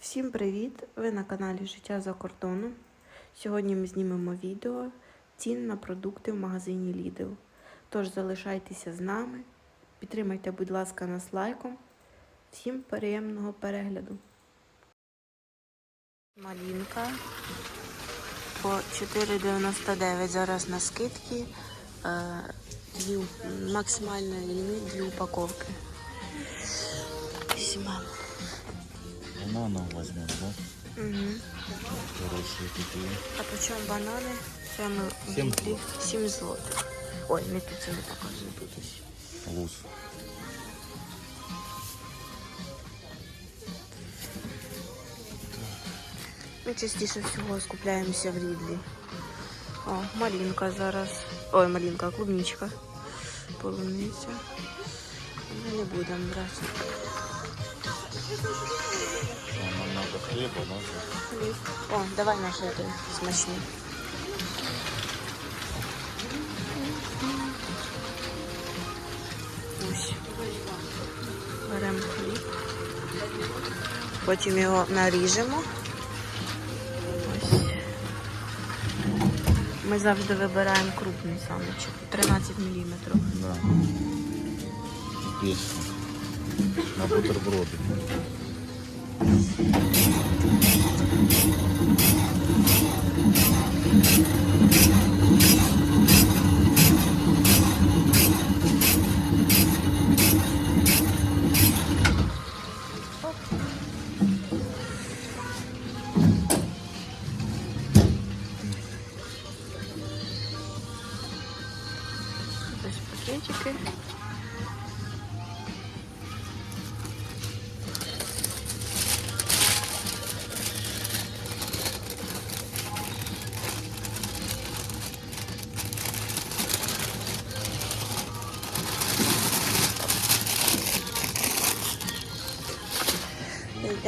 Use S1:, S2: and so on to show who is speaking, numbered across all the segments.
S1: Всім привіт! Ви на каналі Життя за кордоном. Сьогодні ми знімемо відео цін на продукти в магазині Lidl. Тож залишайтеся з нами, підтримайте, будь ласка, нас лайком. Всім приємного перегляду. Малінка по 4,99 зараз на скидки. Е, Дві, ліміт дві упаковки. Візьмемо.
S2: Банана возьмем, да?
S1: Угу.
S2: Хорошие такие.
S1: А по чому банани? Це ми в
S2: Сім
S1: Лідлі 7 злотих. Ой, не тут це не показує тут ось.
S2: Луз.
S1: Ми частіше всього скупляємося в Лідлі. О, малинка зараз. Ой, малинка, клубничка. Полуниця. Ми не будемо брати.
S2: Что, нам надо хлеба, да?
S1: Хліб. О, давай наш той смачний. Ось. Беремо хліб. Потім його наріжемо. Ось. Ми завжди вибираємо крупний самочок. 13 мм.
S2: Да. На бутерброды.
S1: Thank you.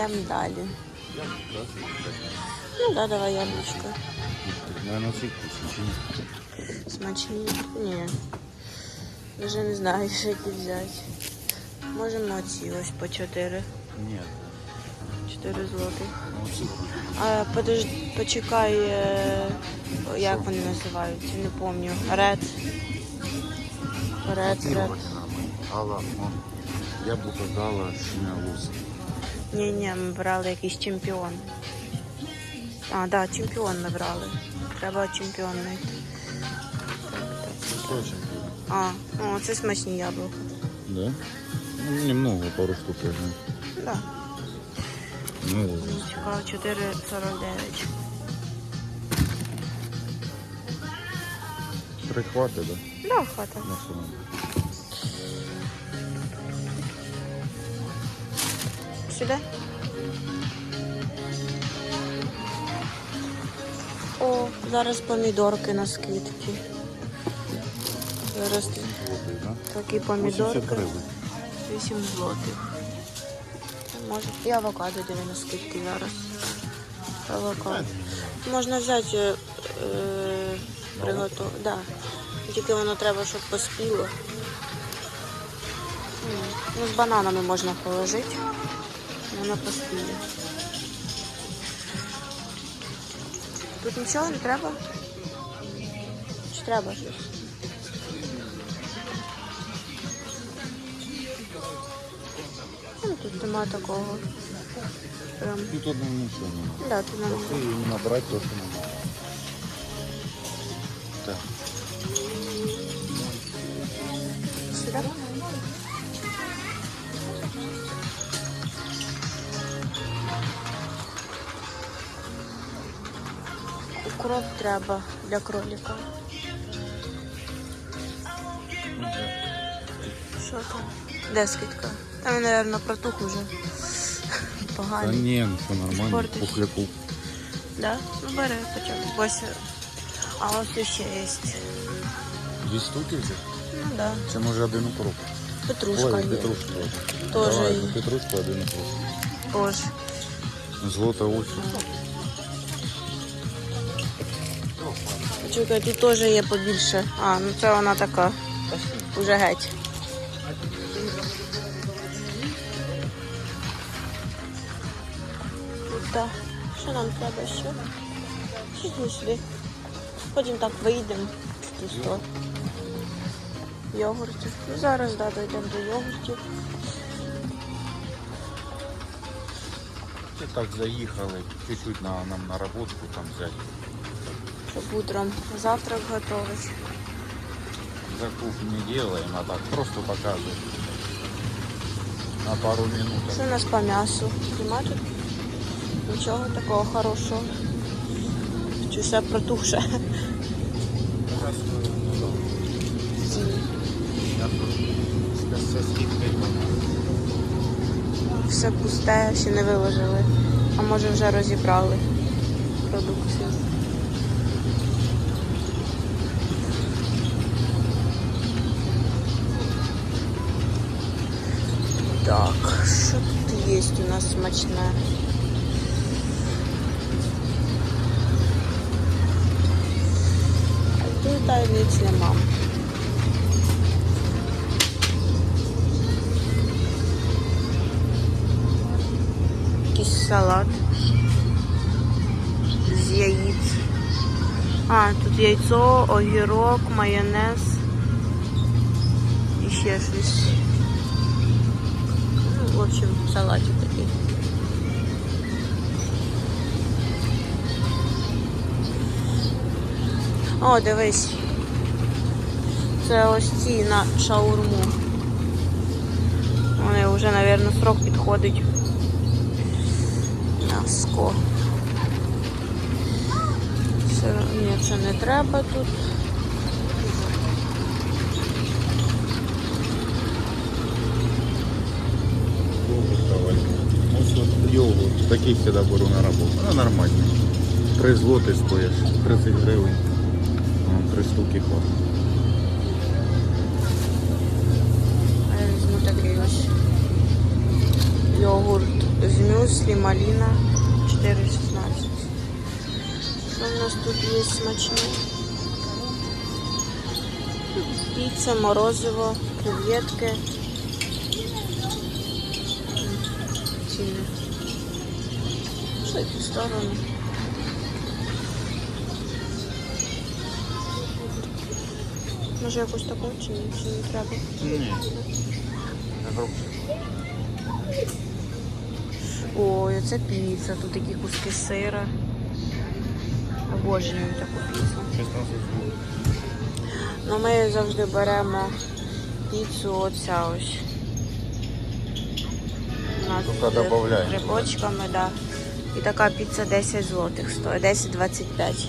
S1: Йдемо далі. Ну да, давай яблучко. Смачні? Ні. Вже не знаю, що які взяти. Можемо оці ось по 4.
S2: Нет.
S1: 4 злотих. А подож... почекай, е, як вони називаються, не пам'ятаю. Ред. Ред, ред.
S2: Алла, он. Яблоко дала, синяя луз.
S1: Ні, ні, ми брали якийсь чемпіон. А, так, да, чемпіон ми брали. Треба чемпіон знайти.
S2: Тоже.
S1: А, о, це смачні яблука.
S2: Да? Ну, немного, пару штук возьмем.
S1: Да.
S2: Ну, вот.
S1: Чекав 4,49.
S2: Три хватит, да?
S1: Да, хватить.
S2: На все
S1: Сюди? О, зараз помідорки на скидки. Зараз такі помідорки. 8 злотих. Може. І авокадо диви на скидки зараз. Авокадо. Можна взяти е, е. Да. Тільки воно треба, щоб поспіло. Ну, з бананами можна положити. Воно поспіє. Тут нічого не треба? Чи треба щось? Ну, тут нема такого. Прям.
S2: Тут одному ничего не надо.
S1: Да, тут нам
S2: Просто именно брать то, что надо. Так.
S1: сюди. Укроп треба для кролика. Що там? Де скидка? Там, мабуть, протух уже. Поганий.
S2: не, ну все нормально.
S1: Портишь.
S2: Пухляку.
S1: Да? Ну бери, почем. Ось. А ось ще є.
S2: Дві штуки взяти?
S1: Ну да.
S2: Це може один укроп.
S1: Петрушка
S2: Ой,
S1: є.
S2: петрушку.
S1: Тоже
S2: Давай,
S1: є.
S2: петрушку, один укроп.
S1: Боже.
S2: Злота осінь.
S1: Чекай, тут теж є побільше. А, ну це вона така. Уже геть. Так. Що нам треба ще? Сюди, сюди. Потім так вийдемо в ту. Йогуртів. Ну, зараз да, дійдемо до йогуртів.
S2: Так заїхали, чуть-чуть на, нам на роботку там взяти.
S1: Утром завтрак готувати.
S2: Закуп не делаем, а так просто показываем. На пару минут.
S1: Що у нас по м'ясу? Нема тут нічого такого хорошого. Чи все протухше? Все пусте, ще не виложили. А може вже розібрали продукцію. Так, що тут є у нас смачне? А тут таємниць нема. Якийсь салат з яїць. А, тут яйцо, огірок, майонез і ще щось. В общем, салатик такий. О, дивись. Це ось ці на шаурму. Вони вже, мабуть, срок підходить. М'яско. Це, ні, це не треба тут.
S2: Такий всегда беру на роботу. Ну, нормально. Три злоти стоїш, 30 гривень. Вон, Три штуки хватить.
S1: Візьму такий ось йогурт з мюслі, маліна 4,16. Що в нас тут є смачне? Піца, морозиво, креветки. Ціни. В сторону. Може якусь таку чи ні? Чи не треба?
S2: Ні.
S1: Ой, це піца, тут такі куски сира. Обожнюю таку піцу.
S2: 16 злотих.
S1: Ну ми завжди беремо піцу оця ось. У нас з грибочками, да. І така піца 10 злотих стоїть, 10-25.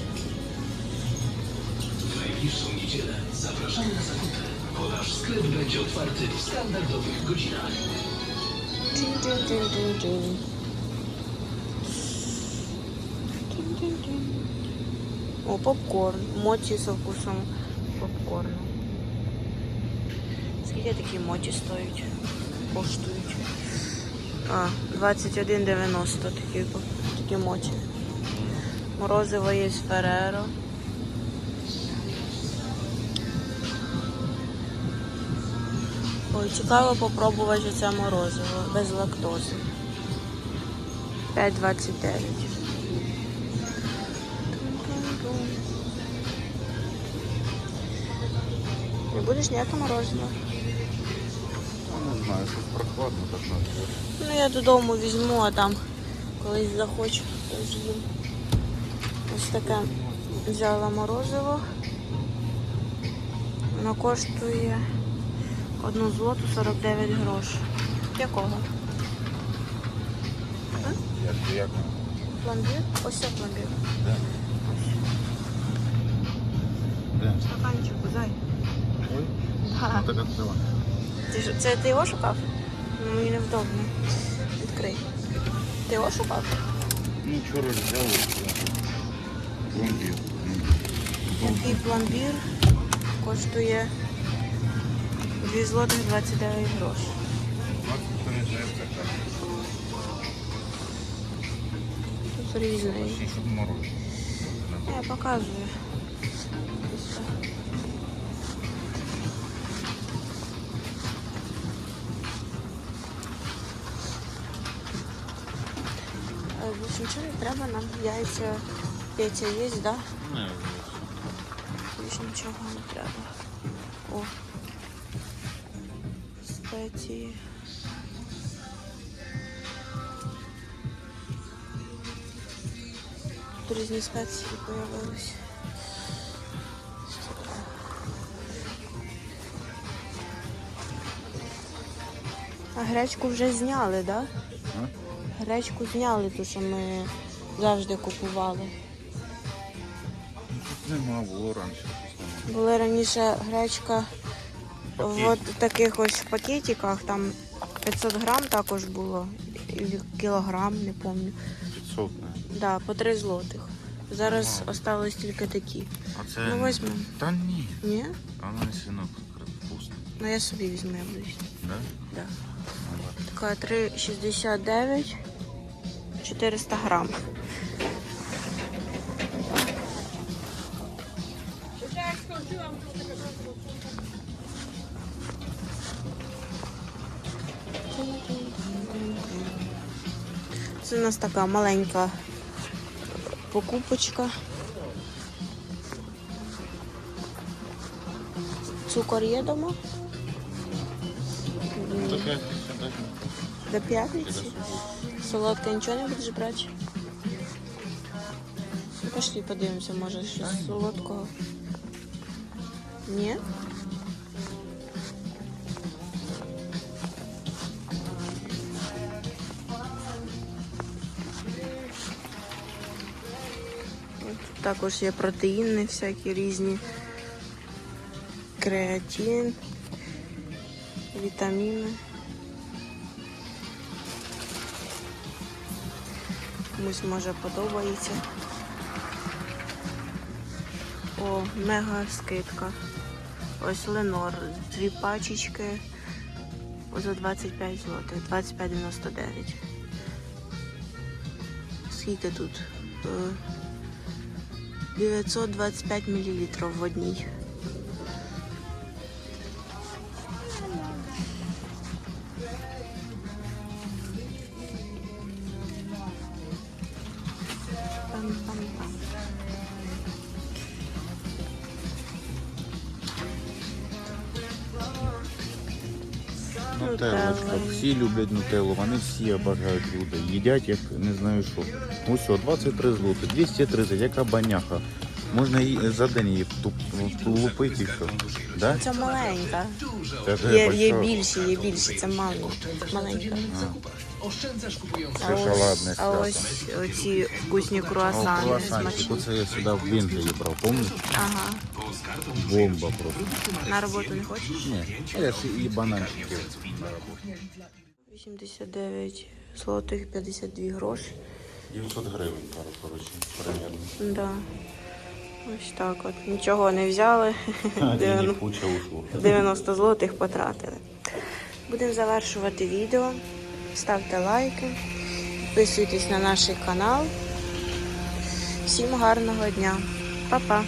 S3: najbliższą niedzielę zapraszamy na zakupy, bo nasz sklep będzie otwarty w standardowych godzinach.
S1: О, попкорн. Моті з вкусом попкорну. Скільки такі моті стоять? Коштують. А, 21,90 такі, такі моті. Морозиво є з Фереро. Ой, цікаво попробувати це морозиво без лактози. 5,29. Не будеш ніякого морозива?
S2: Ну, знаю, щось прохладно так надо.
S1: Ну я додому візьму, а там колись захочу, то з'їм. Ось таке взяла морозиво. Воно коштує 1 злоту 49 грошей. Якого?
S2: Як, як?
S1: Пломбір? Ось це пломбір.
S2: Де?
S1: Стаканчику, зай.
S2: Ой.
S1: Да.
S2: Ну, так.
S1: Ти ж- це ти його шукав? Ну, мені невдобно. Відкрий. Ти його шукав?
S2: Ну, вчора взяв пломбір.
S1: Такий пломбір коштує 2 злотих 29 грошей. Тут різний. Я показую. Е, Більше нічого не треба нам. Яйця, Петя є, так? Да?
S2: Не,
S1: Більше нічого не треба. О. Спеції. Тут різні спеції появились. А гречку вже зняли, так? Да? Гречку зняли, ту, що ми завжди купували.
S2: Тут нема, було раніше.
S1: Були раніше гречка
S2: Пакет.
S1: в от таких ось пакетиках, там 500 грам також було, і кілограм, не пам'ятаю.
S2: 500, не.
S1: Да, по 3 злотих. Зараз
S2: Ага.
S1: осталось тільки такі.
S2: А це...
S1: Ну, візьмемо.
S2: Та ні.
S1: Ні?
S2: А вона не сильно вкусно.
S1: Ну я собі візьму, я їсти.
S2: Да?
S1: Да.
S2: Ну.
S1: Така 3,69, 400 грам. Це у нас така маленька покупочка. Цукор є дома?
S2: До п'ятниці.
S1: До п'ятниці? Солодке нічого не будеш брати? Ну, Пошли подивимося, може щось солодкого. Ні? Також є протеїни всякі різні. Креатин, вітаміни. Комусь може подобається. О, мега скидка. Ось Ленор. Дві пачечки за 25 злотих, 25,99. Скільки тут? Е, 925 мл в одній.
S2: Всі люблять нутеллу, вони всі обожають люди. Їдять як не знаю що. Ось о, 23 злоти, 230, яка баняха. Можна її за день її влупити і все. Да?
S1: Це маленька.
S2: Це ж
S1: Є, є
S2: большая.
S1: більші, є більші, це маленька. маленька. А
S2: Шоколадне
S1: ось, а
S2: свято.
S1: ось оці вкусні
S2: О,
S1: круасани
S2: круасанчик,
S1: смачні.
S2: оце я сюди в Бентлі брав, пам'ятаєш?
S1: Ага.
S2: Бомба просто.
S1: На роботу не хочеш?
S2: Ні, я ж і бананчики на роботу.
S1: 89 злотих 52 гроші.
S2: 900 гривень, пару, коротше, примерно.
S1: Да. Ось так от. Нічого не взяли.
S2: А, денег
S1: Дев'яно-
S2: куча ушло.
S1: 90 злотих потратили. Будемо завершувати відео. Ставте лайки, підписуйтесь на наш канал. Всім гарного дня. Па-па!